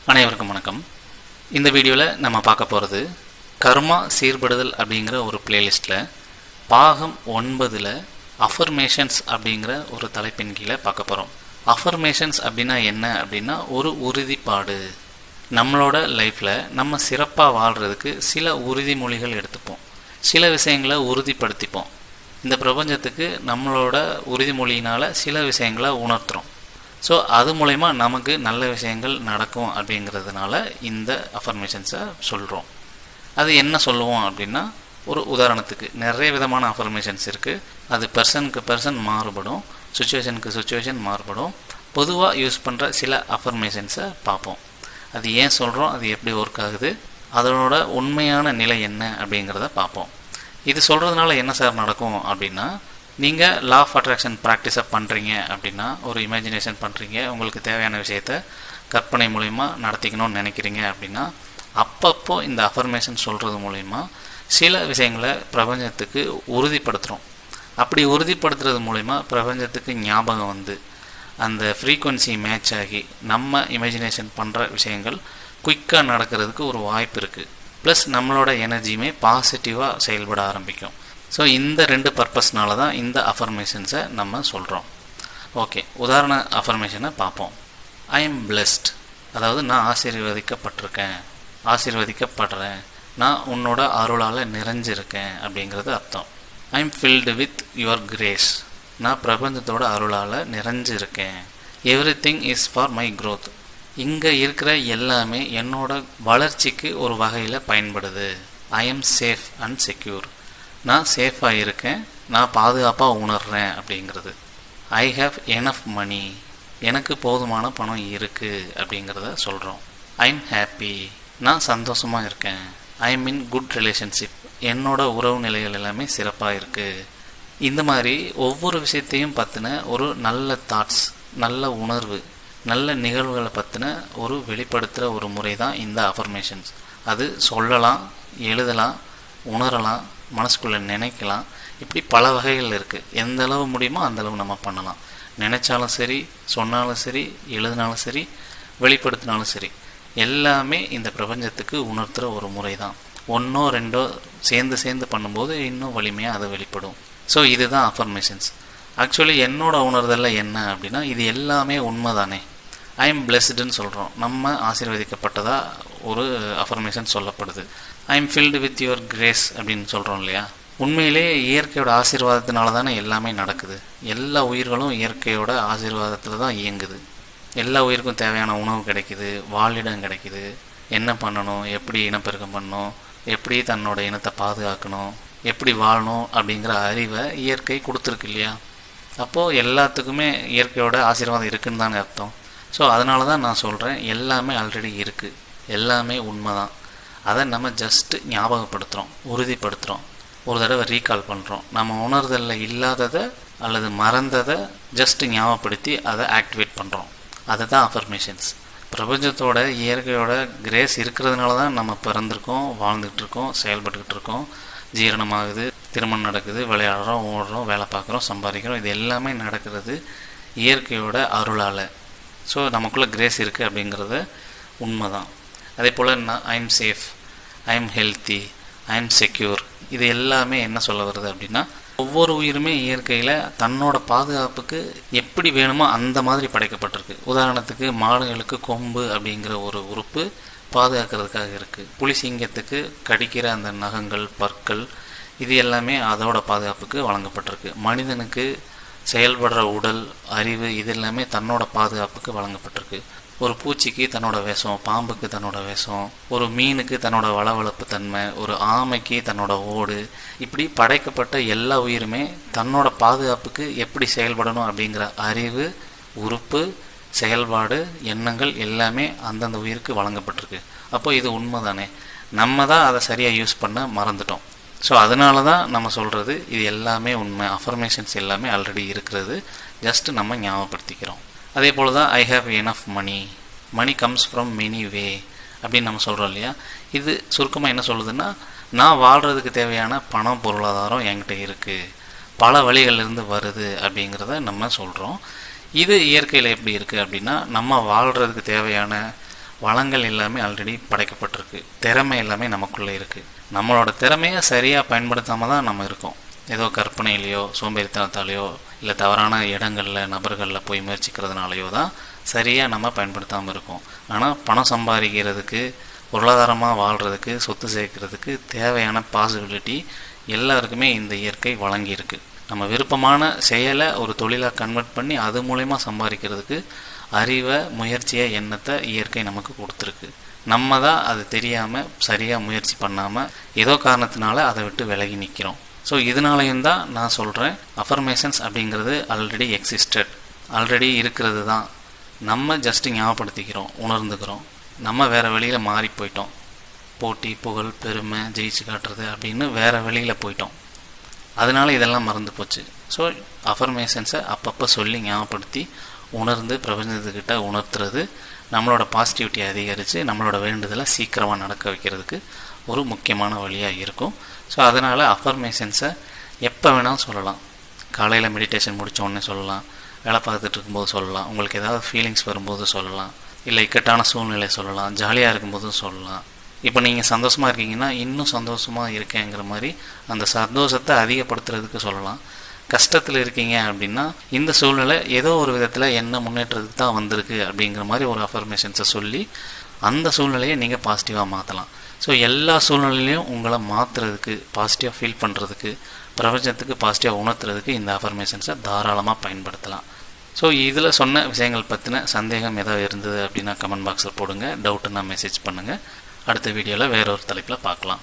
அனைவருக்கும் வணக்கம். இந்த வீடியோவில் நம்ம பார்க்க போகிறது கர்மா சீர்படுதல் அப்படிங்கிற ஒரு பிளேலிஸ்ட்டில் பாகம் ஒன்பதில் அஃபர்மேஷன்ஸ் அப்படிங்கிற ஒரு தலைப்பின் கீழே பார்க்க போகிறோம் அஃபர்மேஷன்ஸ் அப்படின்னா என்ன அப்படின்னா ஒரு உறுதிப்பாடு. நம்மளோட லைஃப்பில் நம்ம சிறப்பாக வாழ்கிறதுக்கு சில உறுதிமொழிகள் எடுத்துப்போம். சில விஷயங்களை உறுதிப்படுத்திப்போம். இந்த பிரபஞ்சத்துக்கு நம்மளோட உறுதிமொழியினால் சில விஷயங்களை உணர்த்துறோம். ஸோ அது மூலயமா நமக்கு நல்ல விஷயங்கள் நடக்கும் அப்படிங்கிறதுனால இந்த அஃபர்மேஷன்ஸை சொல்கிறோம் அது என்ன சொல்லுவோம் அப்படின்னா ஒரு உதாரணத்துக்கு நிறைய விதமான அஃபர்மேஷன்ஸ் இருக்குது அது பர்சனுக்கு பர்சன் மாறுபடும் சுச்சுவேஷனுக்கு சுச்சுவேஷன் மாறுபடும். பொதுவாக யூஸ் பண்ணுற சில அஃபர்மேஷன்ஸை பார்ப்போம். அது ஏன் சொல்கிறோம் அது எப்படி ஒர்க் ஆகுது அதனோட உண்மையான நிலை என்ன அப்படிங்கிறத பார்ப்போம். இது சொல்கிறதுனால என்ன சார் நடக்கும் அப்படின்னா நீங்கள் லா ஆஃப் அட்ராக்ஷன் ப்ராக்டிஸை பண்ணுறீங்க அப்படின்னா ஒரு இமேஜினேஷன் பண்ணுறீங்க உங்களுக்கு தேவையான விஷயத்த கற்பனை மூலிமா நடத்திக்கணும்னு நினைக்கிறீங்க அப்படின்னா அப்பப்போ இந்த அஃபர்மேஷன் சொல்கிறது மூலிமா சில விஷயங்களை பிரபஞ்சத்துக்கு உறுதிப்படுத்துகிறோம் அப்படி உறுதிப்படுத்துறது மூலிமா பிரபஞ்சத்துக்கு ஞாபகம் வந்து அந்த ஃப்ரீக்குவன்சி மேட்ச் ஆகி நம்ம இமேஜினேஷன் பண்ணுற விஷயங்கள் குயிக்காக நடக்கிறதுக்கு ஒரு வாய்ப்பு இருக்குது ப்ளஸ் நம்மளோட எனர்ஜியுமே பாசிட்டிவாக செயல்பட ஆரம்பிக்கும். ஸோ இந்த ரெண்டு பர்பஸ்னால தான் இந்த அஃபர்மேஷன்ஸை நம்ம சொல்கிறோம் ஓகே உதாரண அஃபர்மேஷனை பார்ப்போம். ஐ எம் பிளெஸ்ட் அதாவது நான் ஆசீர்வதிக்கப்பட்டிருக்கேன். ஆசீர்வதிக்கப்படுறேன். நான் உன்னோட அருளால் நிறைஞ்சிருக்கேன் அப்படிங்கிறது அர்த்தம். I am filled with your grace நான் பிரபஞ்சத்தோட அருளால் நிறைஞ்சிருக்கேன். Everything is for my growth இங்கே இருக்கிற எல்லாமே என்னோட வளர்ச்சிக்கு ஒரு வகையில் பயன்படுது. I am safe and secure நான் சேஃபாக இருக்கேன் நான் பாதுகாப்பாக உணர்கிறேன் அப்படிங்கிறது. ஐ ஹாவ் எனஃப் மணி எனக்கு போதுமான பணம் இருக்குது அப்படிங்கிறத சொல்கிறோம் ஐ ஹாப்பி நான் சந்தோஷமாக இருக்கேன். ஐ மீன் குட் ரிலேஷன்ஷிப் என்னோட உறவு நிலைகள் எல்லாமே சிறப்பாக இருக்குது இந்த மாதிரி ஒவ்வொரு விஷயத்தையும் பற்றின ஒரு நல்ல தாட்ஸ் நல்ல உணர்வு நல்ல நிகழ்வுகளை பற்றின ஒரு வெளிப்படுத்துகிற ஒரு முறை தான் இந்த அஃபர்மேஷன்ஸ் அது சொல்லலாம் எழுதலாம் உணரலாம் மனசுக்குள்ளே நினைக்கலாம். இப்படி பல வகைகள் இருக்குது எந்த அளவு முடியுமோ அந்த அளவு நம்ம பண்ணலாம். நினச்சாலும் சரி சொன்னாலும் சரி எழுதினாலும் சரி வெளிப்படுத்தினாலும் சரி எல்லாமே இந்த பிரபஞ்சத்துக்கு உணர்த்துகிற ஒரு முறை தான் ஒன்றோ ரெண்டோ சேர்ந்து சேர்ந்து பண்ணும்போது இன்னும் வலிமையாக அது வெளிப்படும். ஸோ இதுதான் அஃபர்மேஷன்ஸ் ஆக்சுவலி என்னோட உணர்தலில் என்ன அப்படின்னா இது எல்லாமே உண்மை தானே ஐ எம் பிளெஸ்டுன்னு சொல்கிறோம் நம்ம ஆசீர்வதிக்கப்பட்டதாக ஒரு அஃபர்மேஷன் சொல்லப்படுது. I am filled with your grace அப்படின்னு சொல்கிறோம் இல்லையா? உண்மையிலே இயற்கையோட ஆசீர்வாதத்தினால தானே எல்லாமே நடக்குது. எல்லா உயிர்களும் இயற்கையோட ஆசீர்வாதத்தில் தான் இயங்குது. எல்லா உயிருக்கும் தேவையான உணவு கிடைக்குது வாழிடம் கிடைக்குது. என்ன பண்ணணும்? எப்படி இனப்பெருக்கம் பண்ணணும்? எப்படி தன்னோட இனத்தை பாதுகாக்கணும்? எப்படி வாழணும்? அப்படிங்கிற அறிவை இயற்கை கொடுத்துருக்கு இல்லையா? அப்போது எல்லாத்துக்குமே இயற்கையோட ஆசீர்வாதம் இருக்குன்னு தானே அர்த்தம். ஸோ அதனால தான் நான் சொல்கிறேன் எல்லாமே ஆல்ரெடி இருக்குது எல்லாமே உண்மை தான் அதை நம்ம ஜஸ்ட்டு ஞாபகப்படுத்துகிறோம் உறுதிப்படுத்துகிறோம் ஒரு தடவை ரீகால் பண்ணுறோம் நம்ம உணர்தலில் இல்லாததை அல்லது மறந்ததை ஜஸ்ட்டு ஞாபகப்படுத்தி அதை ஆக்டிவேட் பண்ணுறோம் அதுதான் அஃபர்மேஷன்ஸ் பிரபஞ்சத்தோட இயற்கையோட கிரேஸ் இருக்கிறதுனால தான் நம்ம பிறந்திருக்கோம் வாழ்ந்துகிட்டு இருக்கோம் செயல்பட்டுக்கிட்டு இருக்கோம் ஜீரணமாகுது திருமணம் நடக்குது விளையாடுறோம் ஓடுறோம் வேலை பார்க்குறோம் சம்பாதிக்கிறோம். இது எல்லாமே நடக்கிறது இயற்கையோட அருளால். ஸோ நமக்குள்ளே கிரேஸ் இருக்குது அப்படிங்கிறத உண்மை தான் அதே போல் நான் I am safe I am healthy I am secure இது எல்லாமே என்ன சொல்ல வருது அப்படின்னா ஒவ்வொரு உயிருமே இயற்கையில் தன்னோட பாதுகாப்புக்கு எப்படி வேணுமோ அந்த மாதிரி படைக்கப்பட்டிருக்கு. உதாரணத்துக்கு மாடுகளுக்கு கொம்பு அப்படிங்கிற ஒரு உறுப்பு பாதுகாக்கிறதுக்காக இருக்குது புலி சிங்கத்துக்கு கடிக்கிற அந்த நகங்கள் பற்கள் இது எல்லாமே அதோட பாதுகாப்புக்கு வழங்கப்பட்டிருக்கு. மனிதனுக்கு செயல்படுற உடல் அறிவு இது எல்லாமே தன்னோட பாதுகாப்புக்கு வழங்கப்பட்டிருக்கு. ஒரு பூச்சிக்கு தன்னோட விஷம் பாம்புக்கு தன்னோட விஷம் ஒரு மீனுக்கு தன்னோட வளவளப்பு தன்மை ஒரு ஆமைக்கு தன்னோட ஓடு இப்படி படைக்கப்பட்ட எல்லா உயிருமே தன்னோட பாதுகாப்புக்கு எப்படி செயல்படணும் அப்படிங்கிற அறிவு உறுப்பு செயல்பாடு எண்ணங்கள் எல்லாமே அந்தந்த உயிருக்கு வழங்கப்பட்டிருக்கு. அப்போ இது உண்மை தானே நம்ம தான் அதை சரியாக யூஸ் பண்ண மறந்துட்டோம். ஸோ அதனால தான் நம்ம சொல்கிறது இது எல்லாமே உண்மை. அஃபர்மேஷன்ஸ் எல்லாமே ஆல்ரெடி இருக்கிறது. ஜஸ்ட் நம்ம ஞாபகப்படுத்திக்கிறோம். அதே போல் தான் I have enough money money comes from many way அப்படின்னு நம்ம சொல்கிறோம் இல்லையா? இது சுருக்கமாக என்ன சொல்லுதுன்னா நான் வாழ்கிறதுக்கு தேவையான பணம் பொருளாதாரம் என்கிட்ட இருக்குது பல வழிகளிலிருந்து வருது அப்படிங்கிறத நம்ம சொல்கிறோம் இது இயற்கையில் எப்படி இருக்குது அப்படின்னா நம்ம வாழ்கிறதுக்கு தேவையான வளங்கள் எல்லாமே ஆல்ரெடி படைக்கப்பட்டிருக்கு. திறமை எல்லாமே நமக்குள்ளே இருக்குது நம்மளோட திறமையை சரியாக பயன்படுத்தாமல் தான் நம்ம இருக்கோம். ஏதோ கற்பனையிலையோ சோம்பேறித்தனத்தாலேயோ இல்லை தவறான இடங்களில் நபர்களில் போய் முயற்சிக்கிறதுனாலையோ தான் சரியாக நம்ம பயன்படுத்தாமல் இருக்கோம். ஆனால் பணம் சம்பாதிக்கிறதுக்கு பொருளாதாரமாக வாழ்கிறதுக்கு சொத்து சேர்க்கறதுக்கு தேவையான பாசிபிலிட்டி எல்லாருக்குமே இந்த இயற்கை வழங்கியிருக்கு. நம்ம விருப்பமான செயலை ஒரு தொழிலாக கன்வெர்ட் பண்ணி அது மூலயமா சம்பாதிக்கிறதுக்கு அறிவை முயற்சியை எண்ணத்தை இயற்கை நமக்கு கொடுத்துருக்கு. நம்ம தான் அது தெரியாமல் சரியாக முயற்சி பண்ணாமல் ஏதோ காரணத்தினால அதை விட்டு விலகி நிற்கிறோம் ஸோ இதனாலையும் தான் நான் சொல்கிறேன் அஃபர்மேஷன்ஸ் அப்படிங்கிறது ஆல்ரெடி எக்ஸிஸ்டட் ஆல்ரெடி இருக்கிறது தான். நம்ம ஜஸ்ட் ஞாபகப்படுத்திக்கிறோம் உணர்ந்துக்கிறோம். நம்ம வேறு வழியில் மாறி போயிட்டோம். போட்டி புகழ் பெருமை ஜெயிச்சு காட்டுறது அப்படின்னு வேறு வெளியில் போயிட்டோம். அதனால இதெல்லாம் மறந்து போச்சு. ஸோ அஃபர்மேஷன்ஸை அப்பப்போ சொல்லி ஞாபகப்படுத்தி உணர்ந்து பிரபஞ்சத்துக்கிட்ட உணர்த்துறது நம்மளோட பாசிட்டிவிட்டியை அதிகரித்து நம்மளோட வேண்டுதலை சீக்கிரமாக நடக்க வைக்கிறதுக்கு ஒரு முக்கியமான வழியாக இருக்கும். ஸோ அதனால் அஃபர்மேஷன்ஸை எப்போ வேணாலும் சொல்லலாம். காலையில் மெடிடேஷன் முடித்த உடனே சொல்லலாம். வேலை பார்த்துட்டு இருக்கும்போது சொல்லலாம். உங்களுக்கு ஏதாவது ஃபீலிங்ஸ் வரும்போது சொல்லலாம். இல்லை இக்கட்டான சூழ்நிலை சொல்லலாம். ஜாலியாக இருக்கும்போதும் சொல்லலாம். இப்போ நீங்கள் சந்தோஷமாக இருக்கீங்கன்னா இன்னும் சந்தோஷமாக இருக்கேங்கிற மாதிரி அந்த சந்தோஷத்தை அதிகப்படுத்துறதுக்கு சொல்லலாம். கஷ்டத்தில் இருக்கீங்க அப்படின்னா இந்த சூழ்நிலை ஏதோ ஒரு விதத்தில் என்ன முன்னேற்றத்துக்கு தான் வந்திருக்கு அப்படிங்கிற மாதிரி ஒரு அஃபர்மேஷன்ஸை சொல்லி அந்த சூழ்நிலையை நீங்கள் பாசிட்டிவாக மாற்றலாம் ஸோ எல்லா சூழ்நிலையிலையும் உங்களை மாற்றுறதுக்கு பாசிட்டிவாக ஃபீல் பண்ணுறதுக்கு பிரபஞ்சத்துக்கு பாசிட்டிவாக உணர்த்துறதுக்கு இந்த அஃபர்மேஷன்ஸை தாராளமாக பயன்படுத்தலாம். ஸோ இதில் சொன்ன விஷயங்கள் பற்றின சந்தேகம் ஏதாவது இருந்தது அப்படின்னா கமெண்ட் பாக்ஸில் போடுங்க. டவுட்டுன்னா மெசேஜ் பண்ணுங்கள் அடுத்த வீடியோவில் வேறொரு தலைப்பில் பார்க்கலாம்.